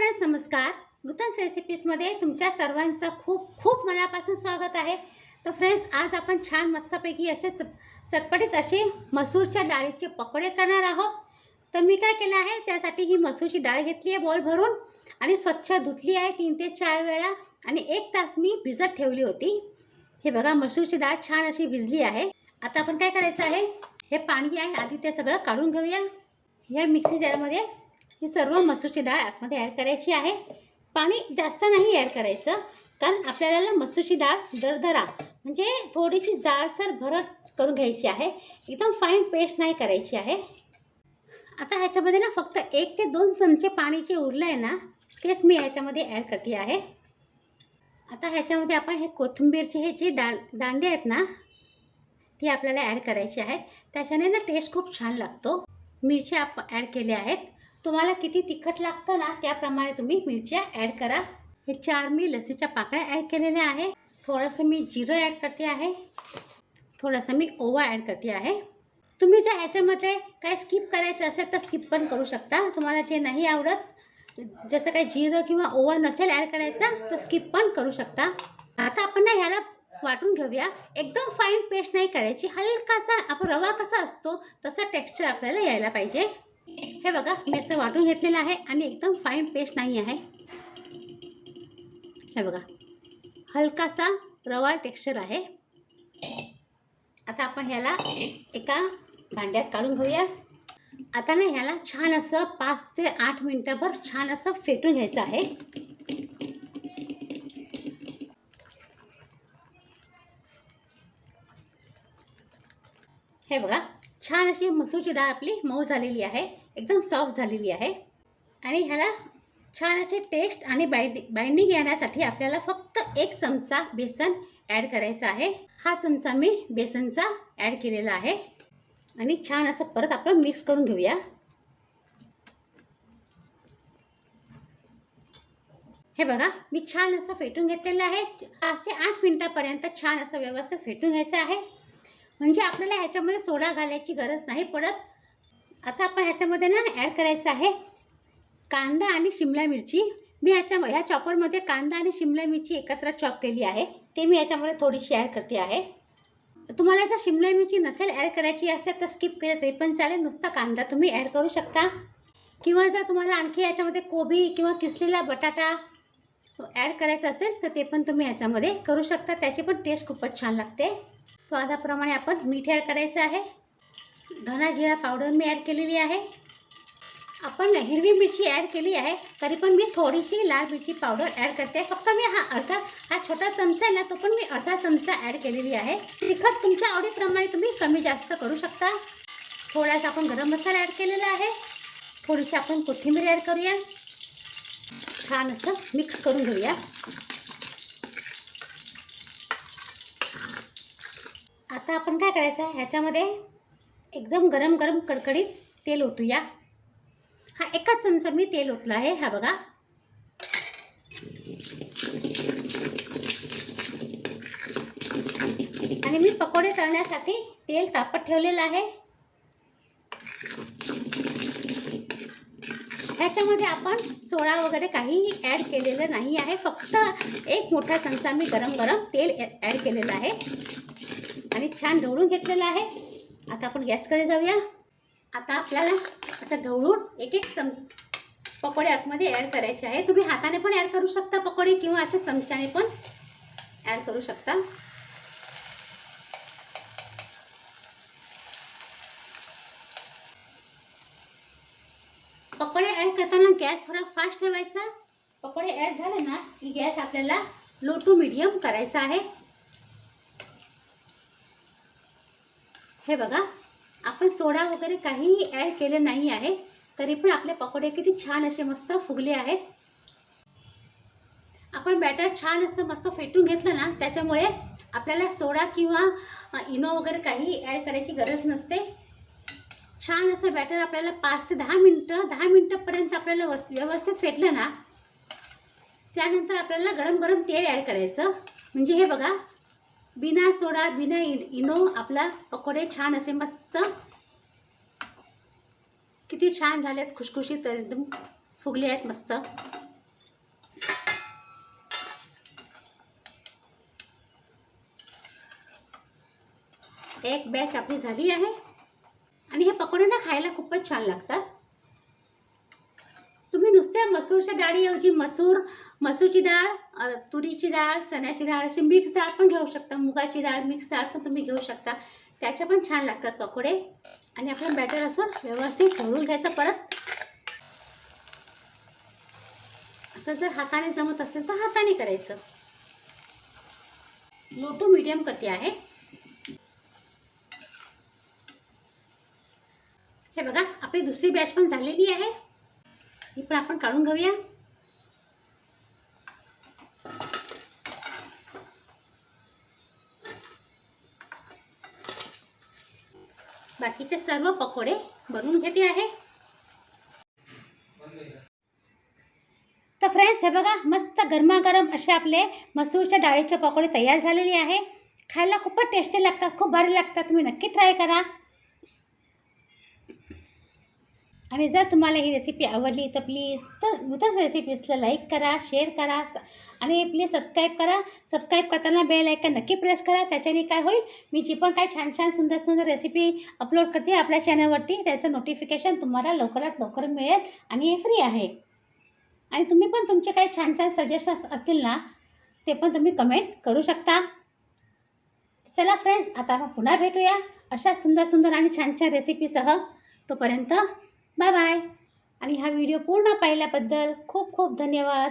Friends नमस्कार. नूतन रेसिपीजमध्ये तुमच्या सर्वांचं खूप खूप मनापासून स्वागत आहे. तर फ्रेंड्स आज आपण छान मस्तपैकी असे चप चटपटीत असे मसूरच्या डाळीचे पकोडे करणार आहोत. तर मी काय केलं आहे त्यासाठी ही मसूरची डाळ घेतली आहे बॉल भरून आणि स्वच्छ धुतली आहे तीन ते चार वेळा आणि एक तास मी भिजत ठेवली होती. हे बघा मसूरची डाळ छान अशी भिजली आहे. आता आपण काय करायचं आहे हे पाणी आहे आधी ते सगळं काढून घेऊया. या मिक्सी जारमध्ये ही सर्व मसूरची डाळ आतमध्ये ॲड करायची आहे. पाणी जास्त नाही ॲड करायचं कारण आपल्याला मसूरची डाळ दरदरा म्हणजे थोडीशी जाडसर भरट करून घ्यायची आहे. एकदम फाईन पेस्ट नाही करायची आहे. आता ह्याच्यामध्ये ना फक्त एक ते दोन चमचे पाणी जे उरलं आहे ना तेच मी ह्याच्यामध्ये ॲड करते आहे. आता ह्याच्यामध्ये आपण हे कोथिंबीरचे हे जे डा दांडे आहेत ना ते आपल्याला ॲड करायचे आहेत त्याच्याने ना टेस्ट खूप छान लागतो. मिरच्या आप ॲड केल्या आहेत. तुम्हाला किती तिखट लागतं ना त्याप्रमाणे तुम्ही मिरच्या ॲड करा. हे चार मी लसीच्या पाकळ्या ॲड केलेल्या आहे. थोडंसं मी जिरं ॲड करते आहे. थोडंसं मी ओवा ॲड करते आहे. तुम्ही जर ह्याच्यामध्ये काय स्किप करायचं असेल तर स्किप पण करू शकता. तुम्हाला जे नाही आवडत जसं काही जिरं किंवा ओवा नसेल ॲड करायचा तर स्किप पण करू शकता. आता आपण ना ह्याला वाटून घेऊया. एकदम फाईन पेस्ट नाही करायची. हलकासा आपण रवा कसा असतो तसा टेक्स्चर आपल्याला यायला पाहिजे. हे बघा मी असं वाटून घेतलेलं आहे आणि एकदम फाईन पेस्ट नाही आहे. हे बघा हलकासा रवाळ टेक्स्चर आहे. आता आपण ह्याला एका भांड्यात काढून घेऊया. आता ना ह्याला छान असं पाच ते आठ मिनटंभर छान असं फेटून घ्यायचं आहे. हे बघा छान अशी मसूरची डाळ आपली मऊ झालेली आहे एकदम सॉफ्ट झालेली आहे. आणि ह्याला छान असे टेस्ट आणि बाइंडिंग बाइंडिंग येण्यासाठी आपल्याला फक्त एक चमचा बेसन ॲड करायचा आहे. हा चमचा मी बेसनचा ॲड केलेला आहे. आणि छान असं परत आपण मिक्स करून घेऊया. हे बघा मी छान असं फेटून घेतलेलं आहे. पाच ते आठ मिनटापर्यंत छान असं व्यवस्थित फेटून घ्यायचं आहे. म्हणजे आपल्याला ह्याच्यामध्ये सोडा घालायची गरज नाही पडत. आता आपण ह्याच्यामध्ये ना ॲड करायचं आहे कांदा आणि शिमला मिरची. मी ह्याच्या ह्या चॉपरमध्ये कांदा आणि शिमला मिरची एकत्र चॉप केली आहे. ते मी याच्यामध्ये थोडीशी ॲड करते आहे. तुम्हाला जर शिमला मिरची नसेल ॲड करायची असेल तर स्किप केलं तरी पण चालेल. नुसता कांदा तुम्ही ॲड करू शकता. किंवा जर तुम्हाला आणखी याच्यामध्ये कोबी किंवा किसलेला बटाटा ॲड करायचं असेल तर ते पण तुम्ही ह्याच्यामध्ये करू शकता. त्याची पण टेस्ट खूपच छान लागते. स्वादाप्रमाणे आपण मीठ ॲड करायचं आहे. धना जिरा पावडर मी ॲड केलेली आहे. आपण हिरवी मिरची ॲड केली आहे तरी पण मी थोडीशी लाल मिरची पावडर ॲड करते. फक्त मी हा अर्धा हा छोटा चमचा आहे ना तो पण मी अर्धा चमचा ॲड केलेली आहे. तिखट तुमच्या आवडीप्रमाणे तुम्ही कमी जास्त करू शकता. थोडासा आपण गरम मसाला ॲड केलेला आहे. थोडीशी आपण कोथिंबीर ॲड करूया. छान असं मिक्स करून घेऊया. आता आपण काय करायचं? आहे ह्याच्यामध्ये एकदम गरम गरम कडकडीत तेल ओतूया. हा एकाच चमचा मी तेल ओतला आहे हा बघा. आणि मी पकोडे तळण्यासाठी तेल तापत ठेवलेलं आहे. ह्याच्यामध्ये आपण सोडा वगैरे काहीही ॲड केलेलं नाही आहे. फक्त एक मोठा चमचा मी गरम गरम तेल ॲड केलेलं आहे. आणि छान ढवळून घेतलेलं आहे. आता आपण गॅसकडे जाऊया. आता आपल्याला असं ढवळून एक एक चम पकोडे आतमध्ये ॲड करायचे आहे. तुम्ही हाताने पण ॲड करू शकता पकोडे किंवा अशा चमच्याने पण ॲड करू शकता. पकोडे ॲड करताना गॅस थोडा फास्ट ठेवायचा. पकोडे ॲड झाले ना की गॅस आपल्याला लो टू मिडियम करायचा आहे. हे बघा आपण सोडा वगैरे काहीही ॲड केले नाही आहे तरी पण आपले पकोडे किती छान असे मस्त फुगले आहेत. आपण बॅटर छान असं मस्त फेटून घेतलं ना त्याच्यामुळे आपल्याला सोडा किंवा इनो वगैरे काही ॲड करायची गरज नसते. छान असं बॅटर आपल्याला पाच ते दहा मिनटं दहा मिनटंपर्यंत आपल्याला वस व्यवस्थित फेटलं ना त्यानंतर आपल्याला गरम गरम तेल ॲड करायचं. म्हणजे हे बघा बिना सोडा बिना इनो आपला पकोडे छान असे मस्त किती छान झालेत खुशखुशीत एकदम फुगले आहेत मस्त. एक बॅच आपली झाली आहे. आणि हे पकोडे ना खायला खूपच छान लागतात. मसूरच्या डाळीऐवजी मसूर मसूरची डाळ तुरीची डाळ चण्याची डाळ अशी मिक्स डाळ पण घेऊ शकता. मुगाची डाळ मिक्स डाळ पण तुम्ही घेऊ शकता. त्याच्या पण छान लागतात पकोडे. आणि आपलं बॅटर असं व्यवस्थित ढवळून घ्यायचं परत. असं जर हाताने जमत असेल तर हाताने करायचं. लो टू मीडियम करते आहे. हे बघा आपली दुसरी बॅच पण झालेली आहे. ही पण आपण काढून घेऊया. बाकीचे सर्व पकोडे बनवून घेते आहे. तर फ्रेंड्स हे बघा मस्त गरमागरम असे आपले मसूरच्या डाळीचे पकोडे तयार झालेले आहे. खायला खूपच टेस्टी लागतात खूप भारी लागतात तुम्ही नक्की ट्राय करा. आणि जर तुम्हाला ही रेसिपी आवडली तर प्लीज तर नूतन रेसिपीजला लाईक करा शेअर करा स- आणि प्लीज सबस्क्राईब करा. सबस्क्राईब करताना बेल ऐकन नक्की प्रेस करा. त्याच्याने काय होईल? मी जी पण काय छान छान सुंदर सुंदर रेसिपी अपलोड करते आपल्या चॅनलवरती त्याचं नोटिफिकेशन तुम्हाला लवकरात लवकर मिळेल आणि हे फ्री आहे. आणि तुम्ही पण तुमचे काही छान छान सजेशन्स असतील ना ते पण तुम्ही कमेंट करू शकता. चला फ्रेंड्स आता आपण पुन्हा भेटूया अशा सुंदर सुंदर आणि छान छान रेसिपीसह तोपर्यंत बाय बाय. आणि हा व्हिडिओ पूर्ण पाहिल्याबद्दल खूप खूप धन्यवाद.